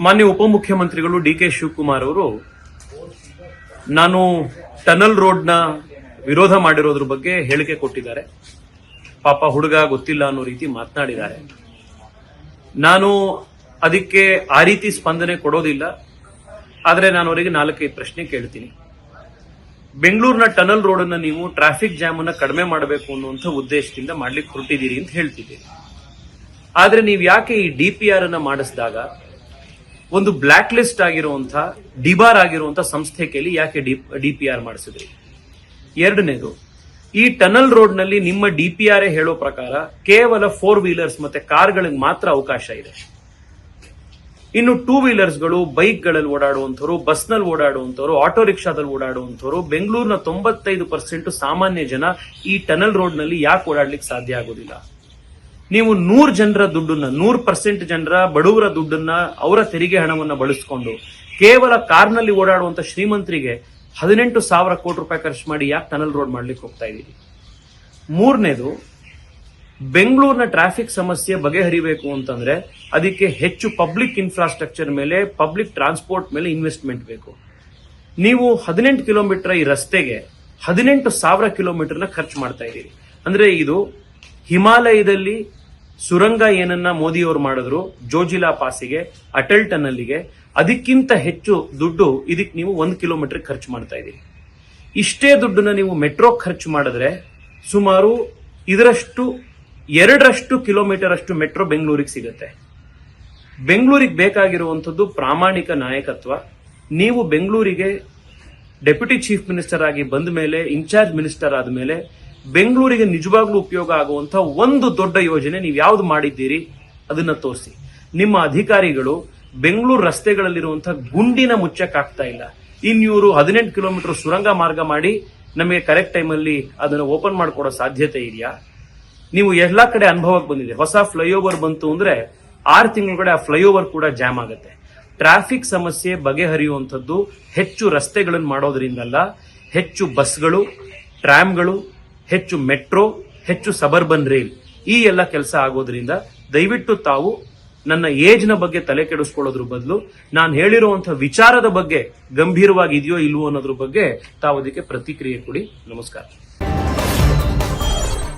ಮಾನ್ಯ ಉಪಮುಖ್ಯಮಂತ್ರಿಗಳು D K Shivakumar ಅವರು, ನಾನು ಟನಲ್ ರೋಡ್ನ ವಿರೋಧ ಮಾಡಿರೋದ್ರ ಬಗ್ಗೆ ಹೇಳಿಕೆ ಕೊಟ್ಟಿದ್ದಾರೆ. ಪಾಪ ಹುಡುಗ ಗೊತ್ತಿಲ್ಲ ಅನ್ನೋ ರೀತಿ ಮಾತನಾಡಿದ್ದಾರೆ. ನಾನು ಅದಕ್ಕೆ ಆ ರೀತಿ ಸ್ಪಂದನೆ ಕೊಡೋದಿಲ್ಲ. ಆದರೆ ನಾನು ಅವರಿಗೆ ನಾಲ್ಕೈದು ಪ್ರಶ್ನೆ ಕೇಳ್ತೀನಿ. ಬೆಂಗಳೂರಿನ ಟನಲ್ ರೋಡ್ ಅನ್ನ ನೀವು ಟ್ರಾಫಿಕ್ ಜಾಮ್ ಅನ್ನ ಕಡಿಮೆ ಮಾಡಬೇಕು ಅನ್ನುವಂಥ ಉದ್ದೇಶದಿಂದ ಮಾಡ್ಲಿಕ್ಕೆ ಹೊರಟಿದ್ದೀರಿ ಅಂತ ಹೇಳ್ತಿದ್ದೀರಿ ಆದರೆ ನೀವು ಯಾಕೆ ಈ ಡಿ ಪಿ ಆರ್ ಅನ್ನ ಮಾಡಿಸಿದಾಗ ಒಂದು ಬ್ಲಾಕ್ ಲಿಸ್ಟ್ ಆಗಿರುವಂತಹ ಡಿಬಾರ್ ಆಗಿರುವಂತಹ ಸಂಸ್ಥೆ ಕೇಳಿ ಯಾಕೆ ಡಿ ಪಿ ಆರ್ ಮಾಡಿಸಿದ್ರಿ? ಎರಡನೇದು, ಈ ಟನಲ್ ರೋಡ್ನಲ್ಲಿ ನಿಮ್ಮ ಡಿ ಪಿ ಆರ್ ಹೇಳೋ ಪ್ರಕಾರ ಕೇವಲ ಫೋರ್ ವೀಲರ್ಸ್ ಮತ್ತೆ ಕಾರ್ಗಳಿಗೆ ಮಾತ್ರ ಅವಕಾಶ ಇದೆ. ಇನ್ನು ಟೂ ವೀಲರ್ಸ್ಗಳು ಬೈಕ್ಗಳಲ್ಲಿ ಓಡಾಡುವಂಥವ್ರು, ಬಸ್ನಲ್ಲಿ ಓಡಾಡುವಂಥವ್ರು, ಆಟೋ ರಿಕ್ಷಾದಲ್ಲಿ ಓಡಾಡುವಂಥವ್ರು, ಬೆಂಗಳೂರಿನ ತೊಂಬತ್ತೈದು ಪರ್ಸೆಂಟ್ ಸಾಮಾನ್ಯ ಜನ ಈ ಟನಲ್ ರೋಡ್ನಲ್ಲಿ ಯಾಕೆ ಓಡಾಡ್ಲಿಕ್ಕೆ ಸಾಧ್ಯ ಆಗೋದಿಲ್ಲ? ನೀವು ನೂರ್ ಜನರ ದುಡ್ಡನ್ನ, ನೂರ್ ಪರ್ಸೆಂಟ್ ಜನರ ಬಡವರ ದುಡ್ಡನ್ನ ಅವರ ತೆರಿಗೆ ಹಣವನ್ನ ಬಳಸಿಕೊಂಡು ಕೇವಲ ಕಾರ್ನಲ್ಲಿ ಓಡಾಡುವಂತ ಶ್ರೀಮಂತರಿಗೆ ಹದಿನೆಂಟು ಸಾವಿರ ಕೋಟಿ ರೂಪಾಯಿ ಖರ್ಚು ಮಾಡಿ ಯಾಕೆ ಟನಲ್ ರೋಡ್ ಮಾಡ್ಲಿಕ್ಕೆ ಹೋಗ್ತಾ ಇದ್ದೀರಿ ಮೂರನೇದು, ಬೆಂಗಳೂರಿನ ಟ್ರಾಫಿಕ್ ಸಮಸ್ಯೆ ಬಗೆಹರಿಬೇಕು ಅಂತಂದ್ರೆ ಅದಕ್ಕೆ ಹೆಚ್ಚು ಪಬ್ಲಿಕ್ ಇನ್ಫ್ರಾಸ್ಟ್ರಕ್ಚರ್ ಮೇಲೆ ಪಬ್ಲಿಕ್ ಟ್ರಾನ್ಸ್ಪೋರ್ಟ್ ಮೇಲೆ ಇನ್ವೆಸ್ಟ್ಮೆಂಟ್ ಬೇಕು. ನೀವು ಹದಿನೆಂಟು ಕಿಲೋಮೀಟರ್ ಈ ರಸ್ತೆಗೆ ಹದಿನೆಂಟು ಸಾವಿರ ಕಿಲೋಮೀಟರ್ನ ಖರ್ಚು ಮಾಡ್ತಾ ಇದ್ದೀರಿ ಅಂದ್ರೆ ಇದು ಹಿಮಾಲಯದಲ್ಲಿ ಸುರಂಗ ಏನನ್ನ ಮೋದಿಯವರು ಮಾಡಿದ್ರು, ಜೋಜಿಲಾ ಪಾಸಿಗೆ, ಅಟಲ್ ಟನಲ್ಗೆ, ಅದಕ್ಕಿಂತ ಹೆಚ್ಚು ದುಡ್ಡು ಇದಕ್ಕೆ ನೀವು ಒಂದು ಕಿಲೋಮೀಟರ್ ಖರ್ಚು ಮಾಡ್ತಾ ಇದ್ದೀರಿ ಇಷ್ಟೇ ದುಡ್ಡನ್ನ ನೀವು ಮೆಟ್ರೋ ಖರ್ಚು ಮಾಡಿದ್ರೆ ಸುಮಾರು ಇದರಷ್ಟು, ಎರಡರಷ್ಟು ಕಿಲೋಮೀಟರ್ ಅಷ್ಟು ಮೆಟ್ರೋ ಬೆಂಗಳೂರಿಗೆ ಸಿಗುತ್ತೆ. ಬೆಂಗಳೂರಿಗೆ ಬೇಕಾಗಿರುವಂಥದ್ದು ಪ್ರಾಮಾಣಿಕ ನಾಯಕತ್ವ. ನೀವು ಬೆಂಗಳೂರಿಗೆ ಡೆಪ್ಯೂಟಿ ಚೀಫ್ ಮಿನಿಸ್ಟರ್ ಆಗಿ ಬಂದ ಮೇಲೆ ಇನ್ಚಾರ್ಜ್ ಮಿನಿಸ್ಟರ್ ಆದ ಮೇಲೆ ಬೆಂಗಳೂರಿಗೆ ನಿಜವಾಗ್ಲೂ ಉಪಯೋಗ ಆಗುವಂತ ಒಂದು ದೊಡ್ಡ ಯೋಜನೆ ನೀವು ಯಾವ್ದು ಮಾಡಿದ್ದೀರಿ, ಅದನ್ನ ತೋರಿಸಿ. ನಿಮ್ಮ ಅಧಿಕಾರಿಗಳು ಬೆಂಗಳೂರು ರಸ್ತೆಗಳಲ್ಲಿರುವಂತಹ ಗುಂಡಿನ ಮುಚ್ಚಕ್ಕಾಗ್ತಾ ಇಲ್ಲ. ಇನ್ನೂರು ಹದಿನೆಂಟು ಕಿಲೋಮೀಟರ್ ಸುರಂಗ ಮಾರ್ಗ ಮಾಡಿ ನಮಗೆ ಕರೆಕ್ಟ್ ಟೈಮಲ್ಲಿ ಅದನ್ನು ಓಪನ್ ಮಾಡಿಕೊಡೋ ಸಾಧ್ಯತೆ ಇದೆಯಾ? ನೀವು ಎಲ್ಲಾ ಕಡೆ ಅನುಭವಕ್ಕೆ ಬಂದಿದೆ ಹೊಸ ಫ್ಲೈಓವರ್ ಬಂತು ಅಂದ್ರೆ ಆರು ತಿಂಗಳ ಆ ಫ್ಲೈಓವರ್ ಕೂಡ ಜಾಮ್ ಆಗುತ್ತೆ. ಟ್ರಾಫಿಕ್ ಸಮಸ್ಯೆ ಬಗೆಹರಿಯುವಂಥದ್ದು ಹೆಚ್ಚು ರಸ್ತೆಗಳನ್ನು ಮಾಡೋದ್ರಿಂದಲ್ಲ, ಹೆಚ್ಚು ಬಸ್ಗಳು ಟ್ರಾಮ್ಗಳು ಹೆಚ್ಚು ಮೆಟ್ರೋ, ಹೆಚ್ಚು ಸಬರ್ಬನ್ ರೈಲ್ ಈ ಎಲ್ಲ ಕೆಲಸ ಆಗೋದ್ರಿಂದ ದಯವಿಟ್ಟು ತಾವು ನನ್ನ ಏಜ್ನ ಬಗ್ಗೆ ತಲೆ ಕೆಡಿಸ್ಕೊಳ್ಳೋದ್ರ ಬದಲು ನಾನು ಹೇಳಿರುವಂತಹ ವಿಚಾರದ ಬಗ್ಗೆ ಗಂಭೀರವಾಗಿ ಇದೆಯೋ ಇಲ್ವೋ ಅನ್ನೋದ್ರ ಬಗ್ಗೆ ತಾವು ಅದಕ್ಕೆ ಪ್ರತಿಕ್ರಿಯೆ ಕೊಡಿ. ನಮಸ್ಕಾರ.